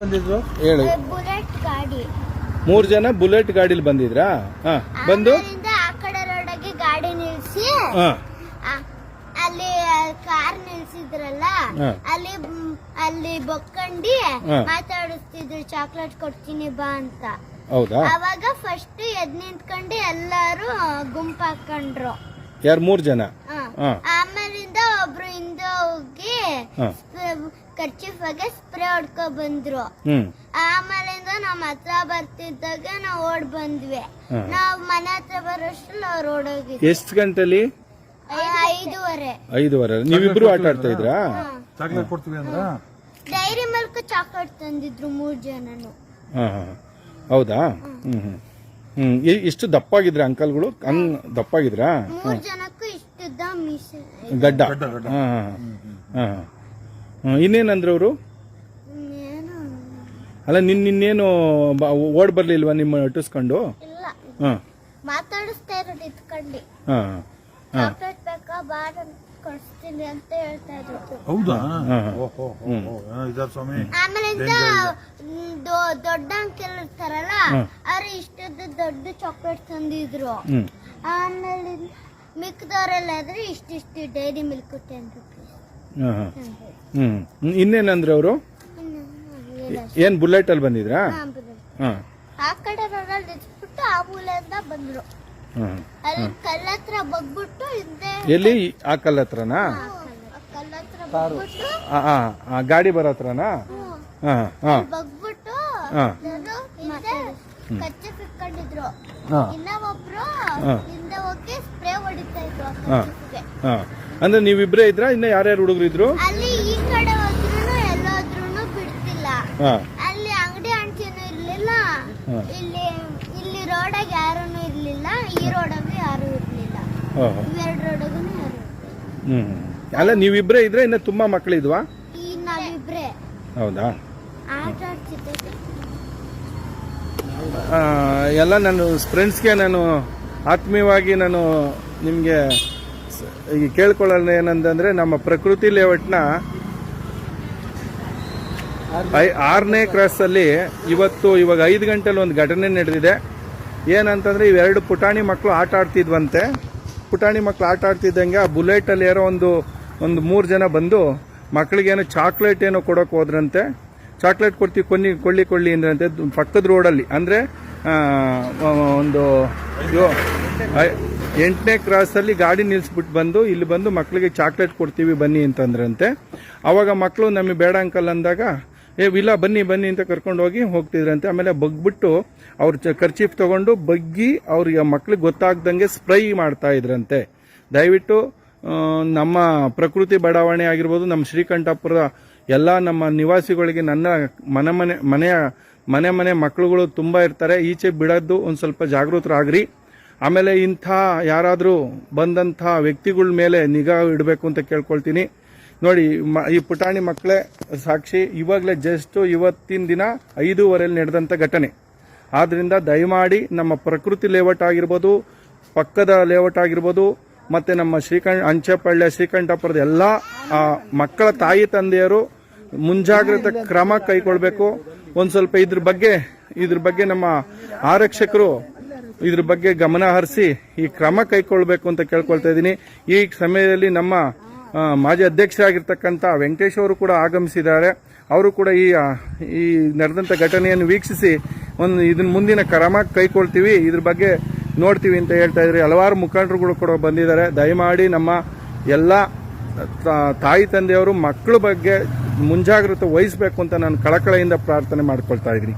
ಬಂದಿದ್ರು ಹೇಳಿ ಬುಲೆಟ್ ಗಾಡಿ ಮೂರ್ ಜನ ಬುಲೆಟ್ ಗಾಡಿಲಿ ಬಂದಿದ್ರಾ ಹಾ ಬಂದು ಆ ಕಡೆ ರೋಡಗೆ ಗಾಡಿ ನಿಲ್ಸಿ ಹಾ ಆ- ಅಲ್ಲಿ ಕಾರ್ ನಿಲ್ಸಿದ್ರಲ್ಲ ಹಾ. ಅಲ್ಲಿ ಮ್, ಅಲ್ಲಿ ಬೊಕ್ಕಂಡಿ ಹಾ. ಮಾತಾಡಿಸ್ತಿದ್ರು ಚಾಕ್ಲೇಟ್ ಕೊಡ್ತೀನಿ ಬಾ ಅಂತ ಹೌದಾ ಅವಾಗ ಫಸ್ಟ್ ಎದ್ ನಿಂತ್ಕೊಂಡು ಎಲ್ಲಾರು ಗುಂಪು ಹಾಕೊಂಡ್ರು ಯಾರು ಮೂರ್ ಜನ ಹಾ. ಹಾ. ಆಮೇಲಿಂದ ಒಬ್ರು ಹಿಂದೆ ಹೋಗಿ ಹಾ. ಖರ್ಚಿಫಾಗೆ ಸ್ಪ್ರೇ ಹೊಡ್ಕೊ ಬಂದ್ರು ಆಮೇಲಿಂದ ನಮ್ಮ ಹತ್ರ ಬರ್ತಿದ್ದಾಗ ನಾವು ಓಡ್ ಬಂದ್ವಿ. ನಾವು ಮನೆ ಹತ್ರ ಬರೋಷ್ಟ್ರಲ್ಲಿ ಅವ್ರು ಓಡೋಗಿ ಎಷ್ಟು ಗಂಟೆಲಿ? ಐದೂವರೆ. ಐದುವರೆ. ನೀವಿಬ್ರು ಆಟ ಆಡ್ತಾ ಇದ್ರಾ? ಚಾಕ್ಲೇಟ್ ಕೊಡ್ತೀವಿ ಅಂದ್ರ? ಡೈರಿ ಮಿಲ್ಕ್ ಚಾಕ್ಲೇಟ್ ತಂದಿದ್ರು ಮೂರ್ ಜನನು. ಹಾ ಹಾ ಹೌದಾ? ಹ್ಮ್. ಹ್ಮ್ ಹ್ಮ್. ಎ- ಎಷ್ಟು ದಪ್ಪಾಗಿದ್ರ ಅಂಕಲ್ಗಳು? ಹಂಗ್ ದಪ್ಪಾಗಿದ್ರಾ? ಮೂರ್ ಜನಕ್ಕೂ ಇಷ್ಟಿದ್ದ ಮೀಸ. ಗಡ್ಡ. ಗಡ್ಡ, ಗಡ್ಡ. ಹಾ ಹಾ ಹಾ ಹಾ. ಇನ್ನೇನಂದ್ರು ಅವರು? ಏನು ಅಲ್ಲ ನಿನ್ ನಿನ್ನೇನು ಬ- ಓಡ್ ಬರ್ಲಿಲ್ವಾ ನಿಮ್ಮ ಅಟ್ಟಿಸ್ಕೊಂಡು ಇಲ್ಲ. ಹಾ. ಮಾತಾಡಿಸ್ತಾ ಇರೋದು ಇತ್ಕೊಂಡು ಹಾ ಚಾಕ್ಲೇಟ್ ಬೇಕಾ ಬಾರ ಕೊಡಿಸ್ತೀನಿ ಅಂತ ಹೇಳ್ತಾ ಇದ್ರು. ಹೌದಾ. ಓಹೋ ಇದಾರ ಸ್ವಾಮಿ. ಆಮೇಲಿಂದ ದೊಡ್ಡ ಅಂಕೆಲ್ ಇರ್ತಾರಲ್ಲ. ಅವ್ರು ಇಷ್ಟದ ದೊಡ್ಡ ಚಾಕ್ಲೇಟ್ ತಂದಿದ್ರು. ಹ್ಮ್. ಆಮೇಲೆ ಮಿಕ್ಕದವರೆಲ್ಲ ಆದ್ರೆ ಇಷ್ಟಿಷ್ಟು ಡೈರಿ ಮಿಲ್ಕ್ ಟೆನ್ ರುಪೀಸ್ ಹಾ ಹಾ ಹ್ಮ್. ಇನ್ನೇನಂದ್ರೆ ಅವರು? ಏನ್ ಬುಲೆಟ್ ಅಲ್ಲಿ ಬಂದಿದ್ರಾ? ಹಾಂ ಆ ಕಡೆ ರೋಡಲ್ಲಿ ನಿಲ್ಸ್ಬಿಟ್ಟು ಆ ಮೂಲೆಯಿಂದ ಬಂದ್ರು. ಹಾ ಅಲ್ಲಿ ಕಲ್ಲತ್ರ ಬಗ್ಬಿಟ್ಟು ಹಿಂದೆ ಎಲ್ಲಿ? ಆ ಕಲ್ ಹತ್ರನಾ ಬಗ್ಬಿಟ್ಟು ಆ, ಆ, ಆ, ಗಾಡಿ ಬರೋ ಹತ್ರನಾ? ಹಾಂ ಹಾಂ. ಬಗ್ಬಿಟ್ಟು ಹಾಂ. ನಾನು ಹಿಂದೆ ಕಚ್ಚೆ ಸಿಕ್ಕೊಂಡಿದ್ರು ಹಾ. ಇನ್ನ ಒಬ್ರು ಹಿಂದೆ ಹೋಗಿ ಸ್ಪ್ರೇ ಹೊಡಿತಾ ಇದ್ರು ಆ ಹಾ. ಕಚ್ಚಿಗೆ. ಹಾ. ಅಂದ್ರೆ ನೀವಿಬ್ರೇ ಇದ್ರ? ಇನ್ನ ಯಾರ್ಯಾರು ಹುಡುಗರು ಇದ್ರು? ಅಲ್ಲಿ ಈ ಕಡೆ ಬಿಡ್ತಿಲ್ಲ. ಹಾ. ಅಲ್ಲಿ ಅಂಗಡಿ ಅಂಟಿನೂ ಇರ್ಲಿಲ್ಲ. ಹಾ. ಇಲ್ಲಿ ಇಲ್ಲಿ ರೋಡಾಗ ಯಾರೂ ಇರ್ಲಿಲ್ಲ. ಈ ರೋಡಾಗ ಯಾರು ಇರ್ಲಿಲ್ಲ. ಹಾ, ಹಾ. ಇವೆರಡು ರೋಡಾಗೂ ಯಾರು ಇರ್ಲಿಲ್ಲ. ಹ್ಮ್ ಅಲ್ಲ ನೀವಿಬ್ರೇ ಇದ್ರೆ ಇನ್ನ ತುಂಬಾ ಮಕ್ಕಳಿದ್ವಾ ಈ ನಾವಿಬ್ರೆ. ಹೌದಾ? ಆಟ ಆಡ್ತಿದ್ದೆ ಆ, ಎಲ್ಲ ನಾನು ಫ್ರೆಂಡ್ಸ್ಗೆ ನಾನು ಆತ್ಮೀಯವಾಗಿ ನಾನು ನಿಮಗೆ ಈಗ ಕೇಳ್ಕೊಳ್ಳೋಣ ಏನಂತಂದ್ರೆ ನಮ್ಮ ಪ್ರಕೃತಿ ಲೇಔಟ್ನ ಐ ಆರನೇ ಕ್ರಾಸಲ್ಲಿ ಇವತ್ತು ಇವಾಗ ಐದು ಗಂಟೆಲಿ ಒಂದು ಘಟನೆ ನಡೆದಿದೆ. ಏನಂತಂದ್ರೆ ಇವೆರಡು ಪುಟಾಣಿ ಮಕ್ಕಳು ಆಟ ಆಡ್ತಿದ್ವಂತೆ. ಪುಟಾಣಿ ಮಕ್ಕಳು ಆಟ ಆಡ್ತಿದ್ದಂಗೆ ಆ ಬುಲೆಟಲ್ಲಿ ಯಾರೋ ಒಂದು ಒಂದು ಮೂರು ಜನ ಬಂದು ಮಕ್ಕಳಿಗೇನೋ ಚಾಕ್ಲೇಟ್ ಏನೋ ಕೊಡೋಕೆ ಹೋದ್ರಂತೆ. ಚಾಕ್ಲೇಟ್ ಕೊಡ್ತೀವಿ ಕೊನ್ನಿ, ಕೊಳ್ಳಿ ಕೊಳ್ಳಿ ಅಂದ್ರಂತೆ. ಪಕ್ಕದ ರೋಡಲ್ಲಿ ಅಂದರೆ ಒಂದು ಎಂಟನೇ ಕ್ರಾಸಲ್ಲಿ ಗಾಡಿ ನಿಲ್ಲಿಸ್ಬಿಟ್ಟು ಬಂದು, ಇಲ್ಲಿ ಬಂದು ಮಕ್ಕಳಿಗೆ ಚಾಕ್ಲೇಟ್ ಕೊಡ್ತೀವಿ ಬನ್ನಿ ಅಂತಂದ್ರಂತೆ. ಆವಾಗ ಮಕ್ಕಳು ನಮಗೆ ಬೇಡ ಅಂಕಲ್ ಅಂದಾಗ, ಏ, ಇಲ್ಲ, ಬನ್ನಿ ಬನ್ನಿ ಅಂತ ಕರ್ಕೊಂಡು ಹೋಗಿ ಹೋಗ್ತಿದ್ರಂತೆ. ಆಮೇಲೆ ಬಗ್ಬಿಟ್ಟು ಅವ್ರ ಖರ್ಚೀಫ್ ತಗೊಂಡು ಬಗ್ಗಿ ಅವ್ರಿಗೆ ಮಕ್ಳಿಗೆ ಗೊತ್ತಾಗ್ದಂಗೆ ಸ್ಪ್ರೈ ಮಾಡ್ತಾ ಇದ್ರಂತೆ. ದಯವಿಟ್ಟು ನಮ್ಮ ಪ್ರಕೃತಿ ಬಡಾವಣೆ ಆಗಿರ್ಬೋದು, ನಮ್ಮ ಶ್ರೀಕಂಠಪುರದ ಎಲ್ಲ ನಮ್ಮ ನಿವಾಸಿಗಳಿಗೆ ನನ್ನ ಮನೆ ಮನೆ, ಮನೆಯ, ಮನೆ ಮನೆ ಮಕ್ಕಳುಗಳು ತುಂಬ ಇರ್ತಾರೆ. ಈಚೆ ಬಿಡೋದು ಒಂದು ಸ್ವಲ್ಪ ಜಾಗೃತರಾಗ್ರಿ. ಆಮೇಲೆ ಇಂಥ ಯಾರಾದರೂ ಬಂದಂಥ ವ್ಯಕ್ತಿಗಳ ಮೇಲೆ ನಿಗಾ ಇಡಬೇಕು ಅಂತ ಕೇಳ್ಕೊಳ್ತೀನಿ. ನೋಡಿ ಈ ಪುಟಾಣಿ ಮಕ್ಕಳೇ, ಸಾಕ್ಷಿ, ಇವಾಗಲೇ ಜಸ್ಟ್ ಇವತ್ತಿನ ದಿನ ಐದೂವರೆಯಲ್ಲಿ ನಡೆದಂಥ ಘಟನೆ. ಆದ್ದರಿಂದ ದಯಮಾಡಿ ನಮ್ಮ ಪ್ರಕೃತಿ ಲೇಔಟ್ ಆಗಿರ್ಬೋದು, ಪಕ್ಕದ ಲೇಔಟ್ ಆಗಿರ್ಬೋದು, ಮತ್ತು ನಮ್ಮ ಶ್ರೀಕಂಠ, ಅಂಚೆಪಳ್ಳಿ, ಶ್ರೀಕಂಠಪುರದ ಎಲ್ಲ ಮಕ್ಕಳ ತಾಯಿ, ತಂದೆಯರು ಮುಂಜಾಗ್ರತೆ ಕ್ರಮ ಕೈಗೊಳ್ಬೇಕು. ಒಂದು ಸ್ವಲ್ಪ ಇದ್ರ ಬಗ್ಗೆ ಇದ್ರ ಬಗ್ಗೆ ನಮ್ಮ ಆರಕ್ಷಕರು ಇದ್ರ ಬಗ್ಗೆ ಗಮನ ಹರಿಸಿ ಈ ಕ್ರಮ ಕೈಗೊಳ್ಬೇಕು ಅಂತ ಕೇಳ್ಕೊಳ್ತಾ ಇದ್ದೀನಿ. ಈ ಸಮಯದಲ್ಲಿ ನಮ್ಮ ಮಾಜಿ ಅಧ್ಯಕ್ಷರಾಗಿರ್ತಕ್ಕಂಥ ವೆಂಕಟೇಶ್ ಅವರು ಕೂಡ ಆಗಮಿಸಿದ್ದಾರೆ. ಅವರು ಕೂಡ ಈ ಈ ನಡೆದಂಥ ಘಟನೆಯನ್ನು ವೀಕ್ಷಿಸಿ ಒಂದು ಇದನ್ನ ಮುಂದಿನ ಕ್ರಮ ಕೈಗೊಳ್ತೀವಿ. ಇದ್ರ ಬಗ್ಗೆ ನೋಡ್ತೀವಿ ಅಂತ ಹೇಳ್ತಾ ಇದ್ದಾರೆ ಹಲವಾರು ಮುಖಂಡರುಗಳು ಕೂಡ ಬಂದಿದ್ದಾರೆ. ದಯಮಾಡಿ ನಮ್ಮ ಎಲ್ಲ ತಾಯಿ ತಂದೆಯವರು ಮಕ್ಕಳ ಬಗ್ಗೆ ಮುಂಜಾಗ್ರತೆ ವಹಿಸಬೇಕು ಅಂತ ನಾನು ಕಳಕಳೆಯಿಂದ ಪ್ರಾರ್ಥನೆ ಮಾಡ್ಕೊಳ್ತಾ ಇದ್ದೀನಿ.